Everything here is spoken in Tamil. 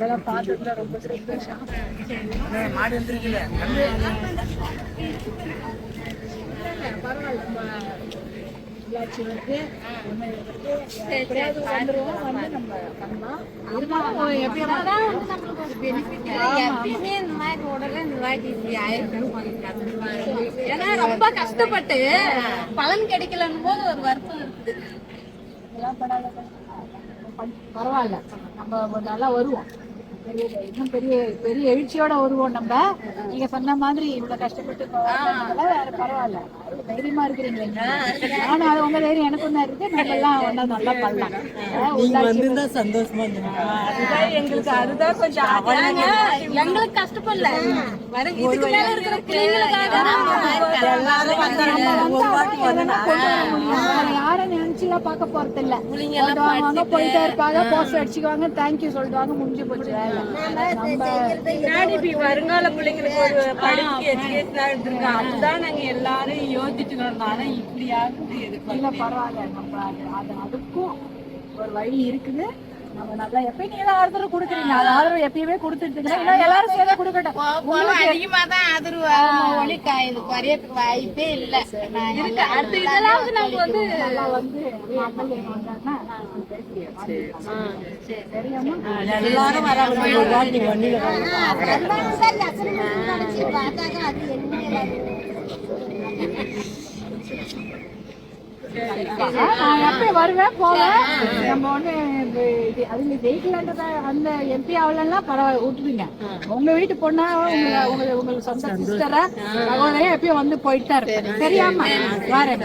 இதெல்லாம் பார்த்ததுல ரொம்ப சந்தோஷம். மாடு வந்துருக்குல்ல ஏன்னா ரொம்ப கஷ்டப்பட்டு பலன் கிடைக்கலன்னும் போது ஒரு வருத்தம் இருக்குது. பரவாயில்ல. நம்ம நல்லா வருவோம். இன்னும் பெரிய பெரிய எழுச்சியோட வருவோம் நம்ம. நீங்க சொன்ன மாதிரி இவ்வளவு கஷ்டப்பட்டு பரவாயில்ல. தைரியமா இருக்கிறீங்க ஆனா அது உங்க தைரியம் எனக்கும் தான் இருக்கு. நம்ம எல்லாம் ஒண்ணா நல்லா பண்ணலாம். சந்தோஷமா அதுதான் எங்களுக்கு அதுதான் கொஞ்சம் வர இதுக்கு மேல இருக்கிற பிள்ளைங்களுக்காக நினைச்சுலாம் பார்க்க போறது இல்ல வருவாங்க போயிட்டே இருப்பாங்க போஸ்ட் அடிச்சுக்குவாங்க தேங்க்யூ சொல்லிடுவாங்க முடிஞ்சு போச்சு வேலை. வருங்கால பிள்ளைங்களுக்கு ஒரு படிப்பு எஜுகேஷனா அதுதான் நாங்க எல்லாரும் யோசிச்சுட்டு இருந்தோம் ஆனா இப்படி ஆகுது எதுக்கு இல்ல பரவாயில்ல நம்ம அது அது அதுக்கும் ஒரு வழி இருக்குது. நம்ம நல்லா எப்பயும் நீங்க தான் ஆதரவு கொடுக்குறீங்க. அது ஆதரவு எப்பயுமே கொடுத்துட்டு இருக்கீங்க எல்லாரும் சேர்ந்து கொடுக்கட்டும். அதிகமா தான் ஆதரவு ஆகும். ஒளி காயுது குறையறதுக்கு வாய்ப்பே இல்ல. இருக்கு. அடுத்த இதெல்லாம் நம்ம வந்து வந்து எல்லாரும் வராங்க நான் எப்பயும் வருவேன் போவேன் நம்ம இது அதுல ஜெயிக்கலன்றத அந்த எம்பி ஆகலன்னா பரவாயில்ல விட்டுருங்க உங்க வீட்டு பொண்ணா உங்க உங்க உங்களுக்கு சொந்த சிஸ்டரா சகோதரியா எப்பயும் வந்து போயிட்டு தான் இருப்பேன் சரியாமா வரேன்.